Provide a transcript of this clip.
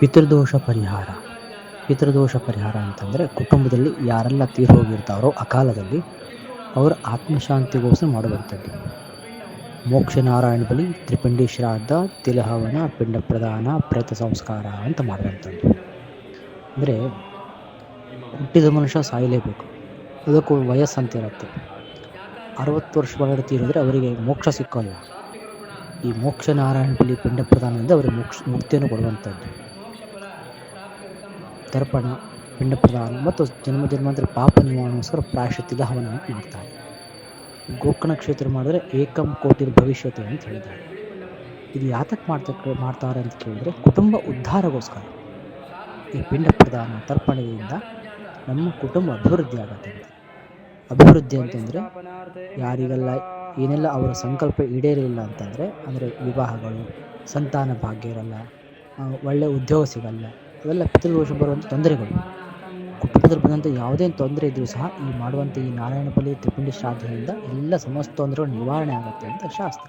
ಪಿತೃದೋಷ ಪರಿಹಾರ. ಪಿತೃದೋಷ ಪರಿಹಾರ ಅಂತಂದರೆ ಕುಟುಂಬದಲ್ಲಿ ಯಾರೆಲ್ಲ ತೀರಿ ಹೋಗಿರ್ತಾರೋ ಅಕಾಲದಲ್ಲಿ ಅವರ ಆತ್ಮಶಾಂತಿಗೋಸ್ಕರ ಮಾಡುವಂಥದ್ದು. ಮೋಕ್ಷ ನಾರಾಯಣ ಬಲಿ, ತ್ರಿಪಿಂಡಿ ಶ್ರಾದ್ದ, ತಿಲಹವನ, ಪಿಂಡ ಪ್ರದಾನ, ಪ್ರೇತ ಸಂಸ್ಕಾರ ಅಂತ ಮಾಡುವಂಥದ್ದು. ಅಂದರೆ ಹುಟ್ಟಿದ ಮನುಷ್ಯ ಸಾಯಲೇಬೇಕು. ಅದಕ್ಕೂ ಅಂತ ಇರುತ್ತೆ. ಅರವತ್ತು ವರ್ಷ ಒಳಗಡೆ ತೀರಿದ್ರೆ ಅವರಿಗೆ ಮೋಕ್ಷ ಸಿಕ್ಕಲ್ಲ. ಈ ಮೋಕ್ಷ ನಾರಾಯಣ ಬಲಿ, ಪಿಂಡ ಪ್ರದಾನದಿಂದ ಅವರಿಗೆ ಮೋಕ್ಷ, ಮುಕ್ತಿಯನ್ನು ಕೊಡುವಂಥದ್ದು. ತರ್ಪಣ ಪಿಂಡ ಪ್ರದಾನ ಮತ್ತು ಜನ್ಮ ಜನ್ಮಾಂತರ ಪಾಪ ನಿವಾರಣೆಗೋಸ್ಕರ ಪ್ರಾಯಶ್ಚಿತ್ತದ ಹವನ ಅಂತ ಮಾಡ್ತಾರೆ. ಗೋಕರ್ಣ ಕ್ಷೇತ್ರ ಮಾಡಿದ್ರೆ ಏಕಂ ಕೋಟಿ ಭವಿಷ್ಯತೆ ಅಂತ ಹೇಳಿದ್ದಾರೆ. ಇದು ಯಾತಕ್ಕೆ ಮಾಡ್ತಕ್ಕ, ಮಾಡ್ತಾರೆ ಅಂತ ಕೇಳಿದರೆ ಕುಟುಂಬ ಉದ್ಧಾರಗೋಸ್ಕರ ಈ ಪಿಂಡ ಪ್ರದಾನ ತರ್ಪಣದಿಂದ ನಮ್ಮ ಕುಟುಂಬ ಅಭಿವೃದ್ಧಿ ಆಗುತ್ತೆ ಅಭಿವೃದ್ಧಿ ಅಂತಂದರೆ ಯಾರಿಗೆಲ್ಲ ಏನೆಲ್ಲ ಅವರ ಸಂಕಲ್ಪ ಈಡೇರಲಿಲ್ಲ ಅಂತಂದರೆ, ಅಂದರೆ ವಿವಾಹಗಳು, ಸಂತಾನ ಭಾಗ್ಯ ಇರಲ್ಲ ಒಳ್ಳೆಯ ಉದ್ಯೋಗ ಸಿಗಲ್ಲ ಅವೆಲ್ಲ ಪಿತೃದೋಷ ಬರುವಂಥ ತೊಂದರೆಗಳು. ಕುಟುಂಬದಲ್ಲಿ ಬಂದಂಥ ಯಾವುದೇ ತೊಂದರೆ ಇದ್ದರೂ ಸಹ ಈ ಮಾಡುವಂಥ ಈ ನಾರಾಯಣ ಬಲಿ ತ್ರಿಪಿಂಡಿ ಶ್ರಾದ್ದದಿಂದ ಎಲ್ಲ ಸಮಸ್ತ ತೊಂದರೆಗಳು ನಿವಾರಣೆ ಆಗುತ್ತೆ ಅಂತ ಶಾಸ್ತ್ರ.